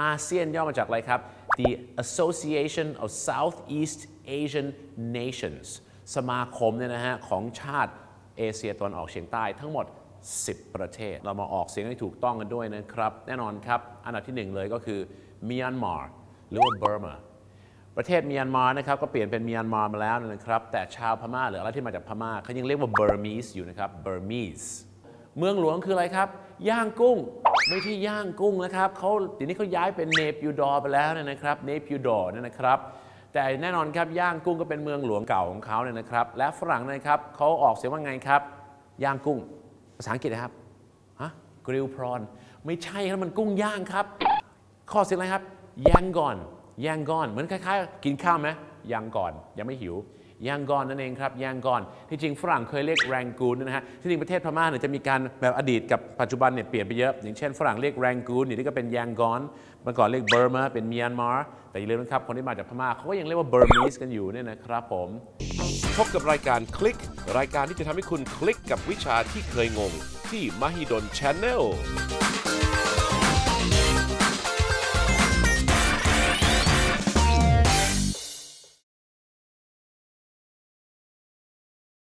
อาเซียนย่อมาจากอะไรครับ The Association of Southeast Asian Nations สมาคมเนี่ยนะฮะของชาติเอเชียตะวันออกเฉียงใต้ทั้งหมด 10 ประเทศ เรามาออกเสียงให้ถูกต้องกันด้วยนะครับ แน่นอนครับ อันดับที่หนึ่งเลยก็คือเมียนมาหรือว่าเบอร์มาประเทศเมียนมานะครับก็เปลี่ยนเป็นเมียนมามาแล้วนะครับ แต่ชาวพม่าหรืออะไรที่มาจากพม่าเขายังเรียกว่า Burmese อยู่นะครับ Burmese เมืองหลวงคืออะไรครับ ย่างกุ้งไม่ใช่ย่างกุ้งนะครับเขาทีนี้เขาย้ายเป็นเนปิวดอไปแล้วนะครับเนปิวดอเนี่ยนะครับ แต่แน่นอนครับย่างกุ้งก็เป็นเมืองหลวงเก่าของเขาเนี่ยนะครับ และฝรั่งนะครับเขาออกเสียงว่าไงครับ ย่างกุ้ง ภาษาอังกฤษนะครับฮะกริลพรอนไม่ใช่ครับมันกุ้งย่างครับ ข้อเสียอะไรครับย่างก่อนย่างก่อน เหมือนคล้ายๆ กินข้าวไหมย่างก่อนยังไม่หิว ย่างก่อนนั่นเองครับย่างก่อนที่จริงฝรั่งเคยเรียกแรงกูนนะฮะที่จริงประเทศพม่าเนี่ยจะมีการแบบอดีตกับปัจจุบันเนี่ยเปลี่ยนไปเยอะ อย่างเช่นฝรั่งเรียกแรงกูนนี่ก็เป็นย่างก่อนเมื่อก่อนเรียกเบอร์มาเป็นเมียนมาแต่อย่าลืมนะครับคนที่มาจากพม่าเขาก็ยังเรียกว่าเบอร์มีสกันอยู่เนี่ยนะครับผมพบกับรายการคลิก รายการที่จะทำให้คุณคลิกกับวิชาที่เคยงง ที่ Mahidol Channel